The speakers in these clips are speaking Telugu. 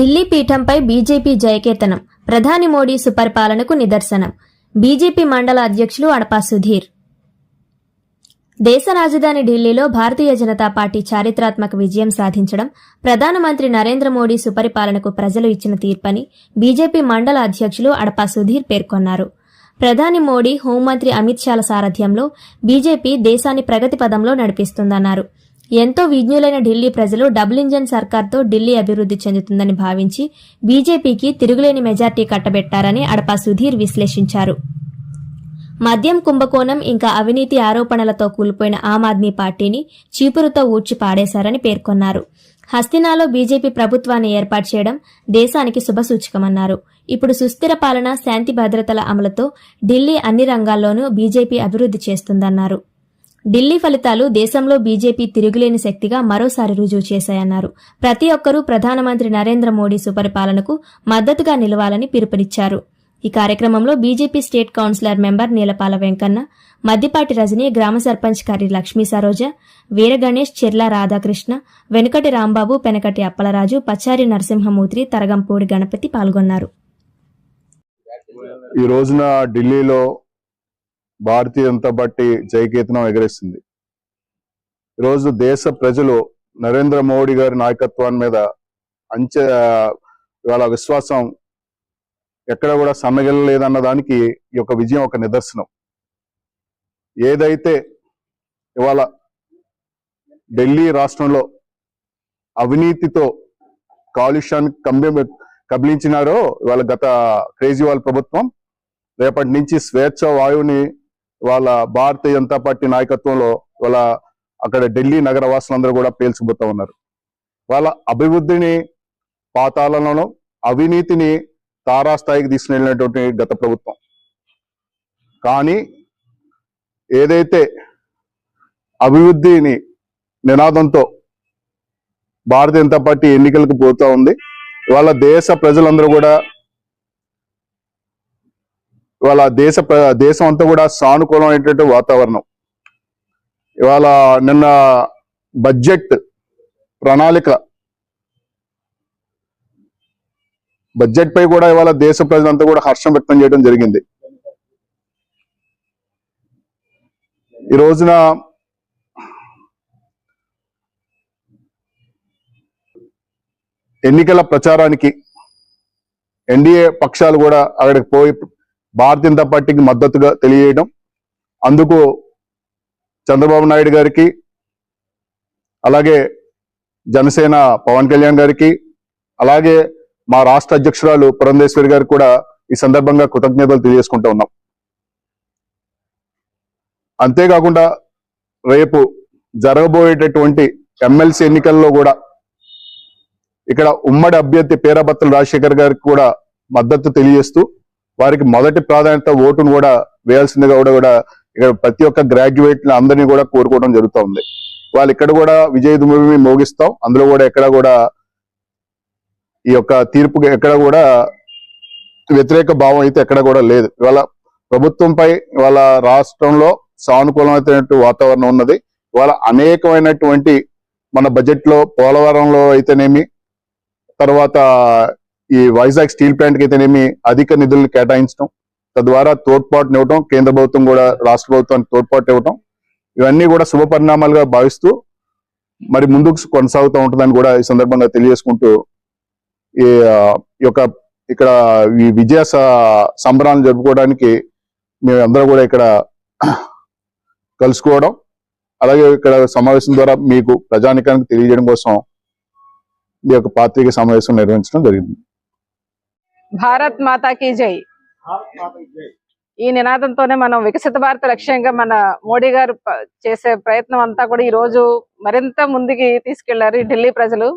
ఢిల్లీ పీఠంపై బీజేపీ జయకేతనం ప్రధాని మోడీ సుపరిపాలనకు నిదర్శనం. బీజేపీ మండల అధ్యక్షులు అడపా సుధీర్. దేశ రాజధాని ఢిల్లీలో భారతీయ జనతా పార్టీ చారిత్రాత్మక విజయం సాధించడం ప్రధానమంత్రి నరేంద్ర మోడీ సుపరిపాలనకు ప్రజలు ఇచ్చిన తీర్పని బీజేపీ మండల అధ్యక్షులు అడపా సుధీర్ పేర్కొన్నారు. ప్రధాని మోడీ హోంమంత్రి అమిత్ షాల సారథ్యంలో బీజేపీ దేశాన్ని ప్రగతి పదంలో నడిపిస్తుందన్నారు. ఎంతో విజ్ఞులైన ఢిల్లీ ప్రజలు డబుల్ ఇంజన్ సర్కార్తో ఢిల్లీ అభివృద్ధి చెందుతుందని భావించి బీజేపీకి తిరుగులేని మెజార్టీ కట్టబెట్టారని అడపా సుధీర్ విశ్లేషించారు. మద్యం కుంభకోణం ఇంకా అవినీతి ఆరోపణలతో కూలిపోయిన ఆమ్ ఆద్మీ పార్టీని చీపురుతో ఊడ్చి పాడేశారని పేర్కొన్నారు. హస్తినాలో బీజేపీ ప్రభుత్వాన్ని ఏర్పాటు చేయడం దేశానికి శుభసూచకమన్నారు. ఇప్పుడు సుస్థిర పాలన శాంతి భద్రతల అమలుతో ఢిల్లీ అన్ని రంగాల్లోనూ బీజేపీ అభివృద్ధి చేస్తుందన్నారు. ఢిల్లీ ఫలితాలు దేశంలో బీజేపీ తిరుగులేని శక్తిగా మరోసారి రుజువు చేశాయన్నారు. ప్రతి ఒక్కరూ ప్రధానమంత్రి నరేంద్ర మోడీ సుపరిపాలనకు మద్దతుగా నిలవాలని పిలుపునిచ్చారు. ఈ కార్యక్రమంలో BJP state councillor member Neelapala Venkanna Maddipati Rajini గ్రామ సర్పంచ్ కర్రి లక్ష్మీ సరోజ వీర గణేష్ చెర్ల రాధాకృష్ణ వెనుకటి రాంబాబు పెనకటి అప్పలరాజు పచారి నరసింహమూర్తి తరగంపూడి గణపతి పాల్గొన్నారు. ఈ రోజున ఢిల్లీలో భారతీయ జనతా పార్టీ జయకేతనం ఎగరేస్తుంది ఈరోజు దేశ ప్రజలు నరేంద్ర మోడీ గారి నాయకత్వాన్ని మీద అంచె ఇవాళ విశ్వాసం ఎక్కడ కూడా సన్నగిల్లలేదన్న దానికి ఈ యొక్క విజయం ఒక నిదర్శనం. ఏదైతే ఇవాళ ఢిల్లీ రాష్ట్రంలో అవినీతితో కాలుష్యాన్ని కంబి కబిలించినారో ఇవాళ గత కేజ్రీవాల్ ప్రభుత్వం రేపటి నుంచి స్వేచ్ఛ వాయువుని వాళ్ళ భారతీయ జనతా పార్టీ నాయకత్వంలో వాళ్ళ అక్కడ ఢిల్లీ నగర వాసులందరూ కూడా పేల్చిపోతా ఉన్నారు. వాళ్ళ అభివృద్ధిని పాతాలలోనూ అవినీతిని తారాస్థాయికి తీసుకెళ్ళినటువంటి గత ప్రభుత్వం. కానీ ఏదైతే అభివృద్ధిని నినాదంతో భారతీయ జనతా పార్టీ ఎన్నికలకు పోతా ఉంది వాళ్ళ దేశ ప్రజలందరూ కూడా ఇవాళ దేశ ప్ర- దేశం అంతా కూడా సానుకూలమైనటువంటి వాతావరణం. ఇవాళ నిన్న బడ్జెట్ ప్రణాళిక బడ్జెట్ పై కూడా ఇవాళ దేశ ప్రజలంతా కూడా హర్షం వ్యక్తం చేయడం జరిగింది. ఈ రోజున ఎన్నికల ప్రచారానికి ఎన్డీఏ పక్షాలు కూడా అక్కడికి పోయి భారతీయ జనతా పార్టీకి మద్దతుగా తెలియజేయడం. అందుకు చంద్రబాబు నాయుడు గారికి అలాగే జనసేన పవన్ కళ్యాణ్ గారికి అలాగే మా రాష్ట్ర అధ్యక్షురాలు పురంధేశ్వరి గారికి కూడా ఈ సందర్భంగా కృతజ్ఞతలు తెలియజేసుకుంటూ ఉన్నాం. అంతేకాకుండా రేపు జరగబోయేటటువంటి ఎమ్మెల్సీ ఎన్నికల్లో కూడా ఇక్కడ ఉమ్మడి అభ్యర్థి పేరాబత్తుల రాజశేఖర్ గారికి కూడా మద్దతు తెలియజేస్తూ వారికి మొదటి ప్రాధాన్యత ఓటును కూడా వేయాల్సిందిగా కూడా కూడా ఇక్కడ ప్రతి ఒక్క గ్రాడ్యుయేట్ అందరినీ కూడా కోరుకోవడం జరుగుతూ ఉంది వాళ్ళు ఇక్కడ కూడా విజయ మోగిస్తాం. అందులో కూడా ఎక్కడ కూడా ఈ యొక్క తీర్పు ఎక్కడ కూడా వ్యతిరేక భావం అయితే ఎక్కడ కూడా లేదు. ఇవాళ ప్రభుత్వంపై ఇవాళ రాష్ట్రంలో సానుకూలమైనటువంటి వాతావరణం ఉన్నది. ఇవాళ అనేకమైనటువంటి మన బడ్జెట్లో పోలవరంలో అయితేనేమి తర్వాత ఈ వైజాగ్ స్టీల్ ప్లాంట్కి అయితేనేమి అధిక నిధులను కేటాయించడం తద్వారా తోడ్పాటును ఇవ్వటం కేంద్ర ప్రభుత్వం కూడా రాష్ట్ర ప్రభుత్వానికి తోడ్పాటు ఇవ్వటం ఇవన్నీ కూడా శుభ పరిణామాలుగా భావిస్తూ మరి ముందుకు కొనసాగుతూ ఉంటుందని కూడా ఈ సందర్భంగా తెలియజేసుకుంటూ ఈ యొక్క ఇక్కడ ఈ విజయ స- సంబరాలను జరుపుకోవడానికి మేము అందరూ కూడా ఇక్కడ కలుసుకోవడం అలాగే ఇక్కడ సమావేశం ద్వారా మీకు ప్రజానికానికి తెలియజేయడం కోసం ఈ యొక్క పాత్రిక సమావేశం నిర్వహించడం జరిగింది. భారత్ మాతాకి జై. ఈ నినాదంతోనే మనం వికసిత భారత లక్ష్యంగా మన మోడీ గారు చేసే ప్రయత్నం అంతా కూడా ఈ రోజు మరింత ముందుకి తీసుకెళ్ళారు ఈ ఢిల్లీ ప్రజలు.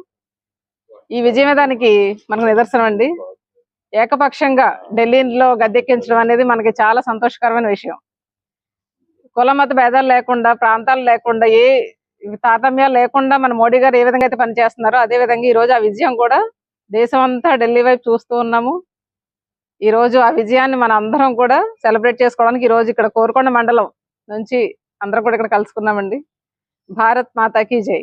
ఈ విజయమే దానికి మనకు నిదర్శనం అండి. ఏకపక్షంగా ఢిల్లీలో గద్దెక్కించడం అనేది మనకి చాలా సంతోషకరమైన విషయం. కుల మత భేదాలు లేకుండా ప్రాంతాలు లేకుండా ఏ తాతమ్యాలు లేకుండా మన మోడీ గారు ఏ విధంగా అయితే పనిచేస్తున్నారో అదే విధంగా ఈ రోజు ఆ విజయం కూడా దేశం అంతా ఢిల్లీ వైపు చూస్తూ ఉన్నాము. ఈ రోజు ఆ విజయాన్ని మన అందరం కూడా సెలబ్రేట్ చేసుకోవడానికి ఈ రోజు ఇక్కడ కోరుకొండ మండలం నుంచి అందరం కూడా ఇక్కడ కలుసుకున్నామండి. భారత్ మాతాకి జై.